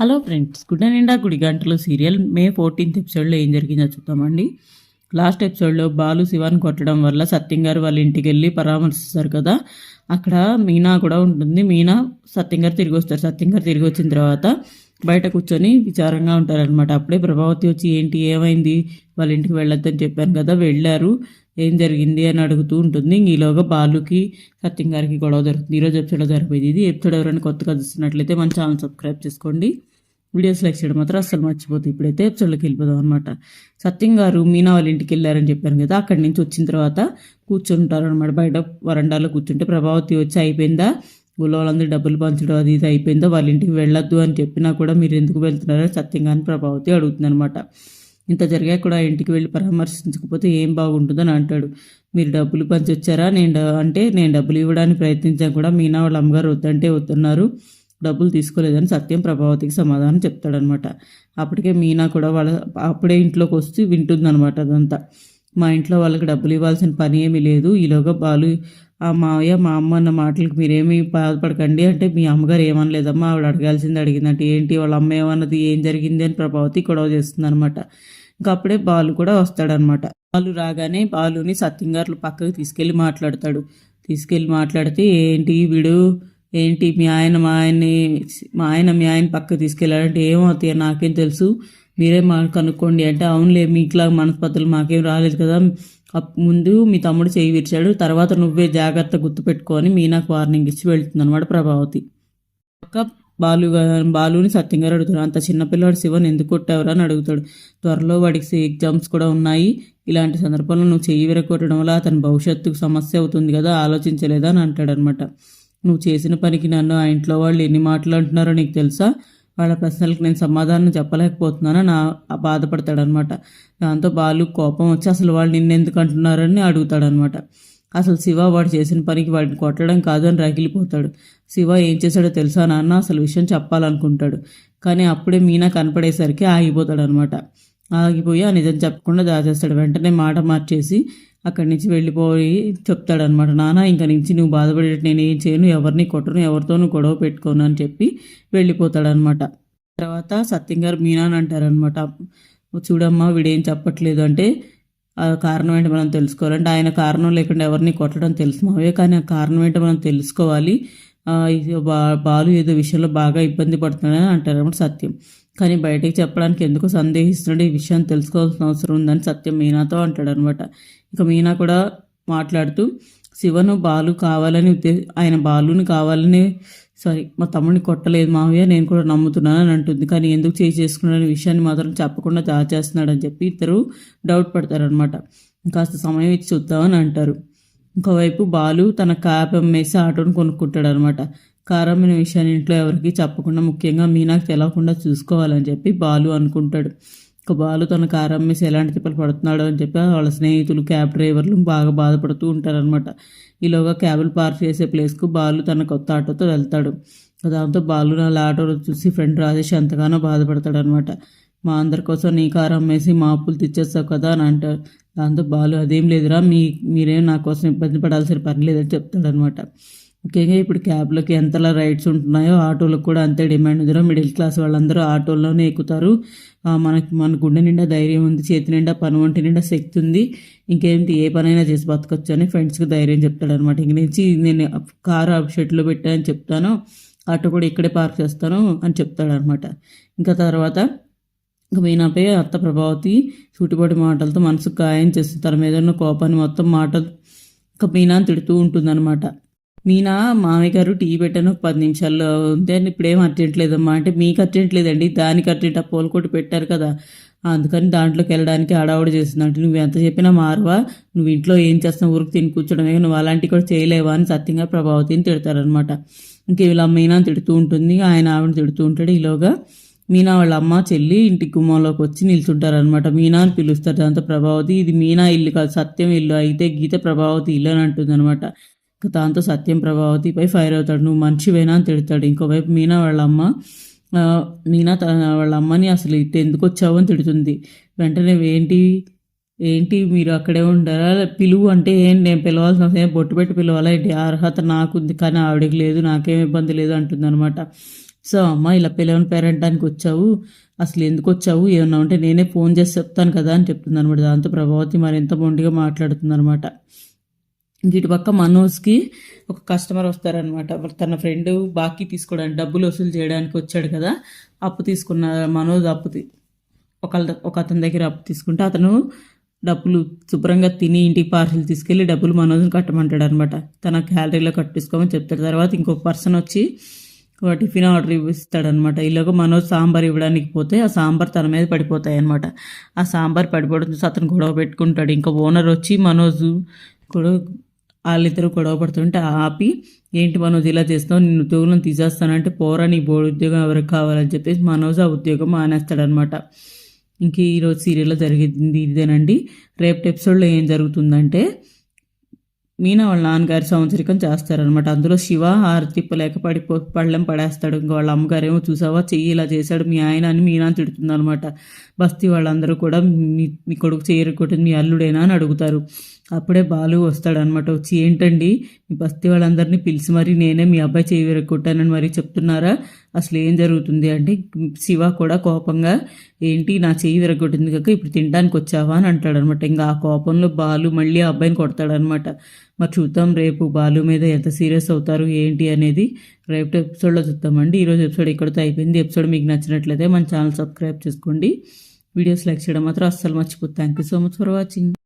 Hello friends గుడ్డ నిండా గుడి గంటలు సీరియల్ మే ఫోర్టీన్త్ ఎపిసోడ్లో ఏం జరిగిందో చూద్దామండి. లాస్ట్ ఎపిసోడ్లో బాలు శివాన్ని కొట్టడం వల్ల సత్యం గారు వాళ్ళ ఇంటికి వెళ్ళి పరామర్శిస్తారు కదా. అక్కడ మీనా కూడా ఉంటుంది. మీనా సత్యం గారు తిరిగి వస్తారు. సత్యం గారు తిరిగి వచ్చిన తర్వాత బయట కూర్చొని విచారంగా ఉంటారనమాట అప్పుడే ప్రభావతి వచ్చి ఏంటి ఏమైంది? వాళ్ళ ఇంటికి వెళ్ళొద్దని చెప్పాను కదా వెళ్ళారు. ఏం జరిగింది అని అడుగుతూ ఉంటుంది. ఈలోగా బాలుకి సత్యం గారికి గొడవ జరుగుతుంది. ఈరోజు ఎపిసోడ్లో జరిపోయింది ఇది. ఎపిసోడ్ ఎవరైనా కొత్తగా చూస్తున్నట్లయితే మన ఛానల్ సబ్స్క్రైబ్ చేసుకోండి. వీడియోస్ లైక్ చేయడం మాత్రం అస్సలు మర్చిపోతుంది ఇప్పుడైతే ఎపిసోడ్లోకి వెళ్ళిపోదాం అనమాట సత్యం గారు మీనా వాళ్ళ ఇంటికి వెళ్ళారని చెప్పాను కదా అక్కడి నుంచి వచ్చిన తర్వాత కూర్చుంటారు అనమాట బయట వరండాలో కూర్చుంటే ప్రభావతి వచ్చి అయిపోయిందా? ఊళ్ళో వాళ్ళందరూ డబ్బులు పంచడం అది ఇది అయిపోయిందో? వాళ్ళ ఇంటికి వెళ్ళొద్దు అని చెప్పినా కూడా మీరు ఎందుకు వెళ్తున్నారని సత్యం కానీ ప్రభావతి అడుగుతుంది అనమాట ఇంత జరిగా కూడా ఇంటికి వెళ్ళి పరామర్శించకపోతే ఏం బాగుంటుందని అంటాడు. మీరు డబ్బులు పంచొచ్చారా? నేను అంటే నేను డబ్బులు ఇవ్వడానికి ప్రయత్నించాను కూడా మీనా వాళ్ళ అమ్మగారు వద్దంటే వద్దున్నారు. డబ్బులు తీసుకోలేదని సత్యం ప్రభావతికి సమాధానం చెప్తాడనమాట. అప్పటికే మీనా కూడా వాళ్ళ అప్పుడే ఇంట్లోకి వస్తే వింటుందన్నమాట అదంతా. మా ఇంట్లో వాళ్ళకి డబ్బులు ఇవ్వాల్సిన పని ఏమీ లేదు. ఈలోగా బాలు ఆ మావయ్య మా అమ్మ అన్న మాటలకు మీరేమీ బాధపడకండి. అంటే మీ అమ్మగారు ఏమనలేదమ్మా ఆవిడ అడగాల్సింది అడిగిందంటే ఏంటి వాళ్ళ అమ్మ ఏమన్నది ఏం జరిగింది అని ప్రభావతి గొడవ చేస్తుంది అనమాట ఇంకా అప్పుడే బాలు కూడా వస్తాడనమాట బాలు రాగానే బాలుని సత్యంగారులు పక్కకు తీసుకెళ్ళి మాట్లాడతాడు. తీసుకెళ్ళి మాట్లాడితే ఏంటి వీడు? ఏంటి మీ ఆయన మా ఆయన్ని మా ఆయన మీ ఆయన పక్కకు తీసుకెళ్ళాడంటే ఏమవుతాయి నాకేం తెలుసు. మీరే మా కనుక్కోండి. అంటే అవునులే మీకులా మనస్పతులు మాకేం రాలేదు కదా. ముందు మీ తమ్ముడు చేయి విరిచాడు తర్వాత నువ్వే జాగ్రత్త గుర్తుపెట్టుకొని మీ నాకు వార్నింగ్ ఇచ్చి వెళ్తుంది అనమాట ప్రభావతి. ఒక బాలు బాలుని సత్యం గారు అడుగుతాడు అంత చిన్నపిల్లాడు శివన్ ఎందుకు కొట్టావురా అని అడుగుతాడు. త్వరలో వాడికి ఎగ్జామ్స్ కూడా ఉన్నాయి. ఇలాంటి సందర్భంలో నువ్వు చేయి విరగొట్టడం వల్ల అతని భవిష్యత్తుకు సమస్య అవుతుంది కదా ఆలోచించలేదా అని అంటాడనమాట నువ్వు చేసిన పనికి నన్ను ఆ ఇంట్లో వాళ్ళు ఎన్ని మాటలు అంటున్నారో నీకు తెలుసా? వాళ్ళ ప్రశ్నలకు నేను సమాధానం చెప్పలేకపోతున్నానని నా బాధపడతాడనమాట. దాంతో బాలు కోపం వచ్చి అసలు వాళ్ళు నిన్నెందుకు అంటున్నారని అడుగుతాడనమాట. అసలు శివ వాడు చేసిన పనికి వాడిని కొట్టడం కాదు అని రగిలిపోతాడు. శివ ఏం చేశాడో తెలుసా నాన్న? అసలు విషయం చెప్పాలనుకుంటాడు. కానీ అప్పుడే మీనా కనపడేసరికి ఆగిపోతాడు అనమాట ఆగిపోయి ఆ నిజం చెప్పకుండా దాచేస్తాడు. వెంటనే మాట మార్చేసి అక్కడి నుంచి వెళ్ళిపోయి చెప్తాడనమాట నాన్న ఇంక నుంచి నువ్వు బాధపడేటట్టు నేను ఏం చేయను ఎవరిని కొట్టను ఎవరితోనూ గొడవ పెట్టుకోను అని చెప్పి వెళ్ళిపోతాడనమాట. తర్వాత సత్యం గారు మీనా అని అంటారనమాట చూడమ్మా వీడేం చెప్పట్లేదు అంటే ఆ కారణం ఏంటి మనం తెలుసుకోవాలంటే ఆయన కారణం లేకుండా ఎవరిని కొట్టడం తెలుసు మావే కానీ ఆ కారణం ఏంటో మనం తెలుసుకోవాలి. బాలు ఏదో విషయంలో బాగా ఇబ్బంది పడుతున్నాడని అంటారన్నమాట సత్యం. కానీ బయటకు చెప్పడానికి ఎందుకు సందేహిస్తున్నాడు? ఈ విషయం తెలుసుకోవాల్సిన అవసరం ఉందని సత్యం మీనాతో అంటాడనమాట ఇక మీనా కూడా మాట్లాడుతూ శివను బాలు కావాలని ఉద్దే ఆయన బాలుని కావాలని సారీ మా తమ్ముడిని కొట్టలేదు మావయ్య నేను కూడా నమ్ముతున్నాను అని అంటుంది. కానీ ఎందుకు చేయి చేసుకున్నాడనే విషయాన్ని మాత్రం చెప్పకుండా దాచేస్తున్నాడని చెప్పి ఇద్దరు డౌట్ పడతారనమాట కాస్త సమయం ఇచ్చి చూద్దామని అంటారు. ఇంకోవైపు బాలు తన క్యాబ్ అమ్మేసి ఆటోను కొనుక్కుంటాడు అనమాట కారు విషయాన్ని ఇంట్లో ఎవరికి చెప్పకుండా ముఖ్యంగా మీనాకు తెలవకుండా చూసుకోవాలని చెప్పి బాలు అనుకుంటాడు. ఇక బాలు తన కారు అమ్మేసి ఎలాంటి తిప్పలు పడుతున్నాడు అని చెప్పి వాళ్ళ స్నేహితులు క్యాబ్ డ్రైవర్లు బాగా బాధపడుతూ ఉంటారనమాట. ఈలోగా క్యాబులు పార్క్ చేసే ప్లేస్కు బాలు తన కొత్త ఆటోతో వెళ్తాడు. దాంతో బాలు నా ఆటోలో చూసి ఫ్రెండ్ రాజేష్ ఎంతగానో బాధపడతాడు అనమాట మా అందరి కోసం నీ కారు అమ్మేసి మా అప్పులు తెచ్చేస్తావు కదా అని అంటారు దాంతో బాలు అదేం లేదురా మీ మీరేం నా కోసం ఇబ్బంది పడాల్సిన పని లేదని చెప్తాడనమాట ముఖ్యంగా ఇప్పుడు క్యాబ్లకి ఎంతలా రైడ్స్ ఉంటున్నాయో ఆటోలకు కూడా అంతే డిమాండ్ ఉందిరా. మిడిల్ క్లాస్ వాళ్ళందరూ ఆటోల్లోనే ఎక్కుతారు. మనకి మన గుండె నిండా ధైర్యం ఉంది చేతి నిండా పని వంటి నిండా శక్తి ఉంది. ఇంకేంటి ఏ పనైనా చేసి బతకొచ్చు అని ఫ్రెండ్స్కి ధైర్యం చెప్తాడనమాట ఇంక నుంచి నేను కారు షెడ్లో పెట్టానని చెప్తాను. ఆటో కూడా ఇక్కడే పార్క్ చేస్తాను అని చెప్తాడనమాట ఇంకా తర్వాత ఇంకా మీనాపై అత్త ప్రభావతి సూటిపడి మాటలతో మనసుకు గాయం చేస్తుంది. తన మీద ఉన్న కోపాన్ని మొత్తం మాటలు ఇంకా మీనా తిడుతూ ఉంటుందన్నమాట. మీనా మామయ్య గారు టీ పెట్టాను ఒక పది నిమిషాల్లో. ఉంది అని ఇప్పుడేం అర్జెంట్ లేదమ్మా. అంటే మీకు అర్జెంట్ లేదండి దానికి అర్జెంట్. ఆ పోల్కొట్టి పెట్టారు కదా. అందుకని దాంట్లోకి వెళ్ళడానికి ఆడావుడు చేస్తుంది. అంటే నువ్వు ఎంత చెప్పినా మారవా? నువ్వు ఇంట్లో ఏం చేస్తావు ఊరికి తిని కూర్చోడమే. నువ్వు అలాంటివి కూడా చేయలేవా? అని సత్యంగా ప్రభావతిని తిడతారనమాట ఇంక ఇలా మీనా తిడుతూ ఉంటుంది. ఆయన ఆవిడ తిడుతూ ఉంటాడు ఈలోగా. మీనా వాళ్ళ అమ్మ చెల్లి ఇంటి గుమ్మంలోకి వచ్చి నిల్చుంటారు అనమాట మీనా అని పిలుస్తారు. దాంతో ప్రభావతి ఇది మీనా ఇల్లు కాదు సత్యం ఇల్లు. అయితే గీత ప్రభావతి ఇల్లు అని అంటుందనమాట దాంతో సత్యం ప్రభావతిపై ఫైర్ అవుతాడు. నువ్వు మనిషివేనా అని తిడతాడు. ఇంకోవైపు మీనా వాళ్ళ అమ్మ మీనా తన వాళ్ళ అమ్మని అసలు ఇటు ఎందుకు వచ్చావు అని తిడుతుంది. వెంటనే ఏంటి ఏంటి మీరు అక్కడే ఉండరా పిలువు అంటే ఏం? నేను పిలవాల్సిన అవసరం బొట్టు పెట్టి పిలవాలా? ఏంటి? అర్హత నాకుంది. కానీ ఆవిడకి లేదు నాకేం ఇబ్బంది లేదు అంటుంది అనమాట సో అమ్మ ఇలా పిల్లవని పేరెంటానికి వచ్చావు? అసలు ఎందుకు వచ్చావు? ఏమన్నా ఉంటే నేనే ఫోన్ చేసి చెప్తాను కదా అని చెప్తుంది అనమాట. దాంతో ప్రభావతి మరింత మొండిగా మాట్లాడుతుంది అనమాట. ఇటు పక్క మనోజ్కి ఒక కస్టమర్ వస్తారనమాట. తన ఫ్రెండ్ బాకీ తీసుకోవడానికి డబ్బులు వసూలు చేయడానికి వచ్చాడు కదా. అప్పు తీసుకున్న మనోజ్ అప్పు తీ- ఒక ఒక అతని దగ్గర అప్పు తీసుకుంటే అతను డబ్బులు శుభ్రంగా తిని ఇంటికి పార్సల్ తీసుకెళ్ళి డబ్బులు మనోజ్ని కట్టమంటాడు అనమాట తన క్యాలరీలో కట్టించుకోమని చెప్తాడు. తర్వాత ఇంకొక పర్సన్ వచ్చి టిఫిన్ ఆర్డర్ ఇస్తాడనమాట. ఇలాగ మనోజ్ సాంబార్ ఇవ్వడానికి పోతే ఆ సాంబార్ తన మీద పడిపోతాయి అనమాట ఆ సాంబార్ పడిపోవడం చూసి అతను గొడవ పెట్టుకుంటాడు. ఇంకా ఓనర్ వచ్చి మనోజ్ కూడా వాళ్ళిద్దరూ గొడవ పడుతుంటే ఆపి ఏంటి మనోజ్ ఇలా చేస్తావు నేను ఉద్యోగం తీసేస్తానంటే పోరా నీ బోర్డు ఉద్యోగం ఎవరికి కావాలని చెప్పేసి మనోజ్ ఆ ఉద్యోగం మానేస్తాడనమాట. ఇంక ఈరోజు సీరియల్లో జరిగింది ఇదేనండి. రేపటి ఎపిసోడ్లో ఏం జరుగుతుందంటే మీనా వాళ్ళ నాన్నగారి సంవత్సరికం చేస్తారనమాట అందులో శివ ఆరు లేక పడి పళ్ళెం పడేస్తాడు. ఇంకా వాళ్ళ అమ్మగారేమో చూసావా చెయ్యి ఇలా చేశాడు. మీ ఆయన అని మీనా తిడుతుందనమాట బస్తీ వాళ్ళందరూ కూడా మీ మీ కొడుకు చేయరకొట్టింది మీ అల్లుడేనా అని అడుగుతారు. అప్పుడే బాలు వస్తాడనమాట వచ్చి ఏంటండి? మీ బస్తీ వాళ్ళందరినీ పిలిచి మరి నేనే మీ అబ్బాయి చేయి విరగొట్టానని మరి చెప్తున్నారా? అసలు ఏం జరుగుతుంది అంటే శివ కూడా కోపంగా ఏంటి నా చెయ్యి విరగొట్టింది కాక ఇప్పుడు తినడానికి వచ్చావా? అని అంటాడనమాట ఇంకా ఆ కోపంలో బాలు మళ్ళీ ఆ అబ్బాయిని కొడతాడనమాట మరి చూద్దాం రేపు బాలు మీద ఎంత సీరియస్ అవుతారు ఏంటి అనేది రేపు ఎపిసోడ్లో చూద్దామండి. ఈరోజు ఎపిసోడ్ ఇక్కడితో అయిపోయింది. ఎపిసోడ్ మీకు నచ్చినట్లయితే మన ఛానల్ సబ్స్క్రైబ్ చేసుకోండి. వీడియోస్ లైక్ చేయడం మాత్రం అస్సలు మర్చిపోతుంది thank you so much for watching.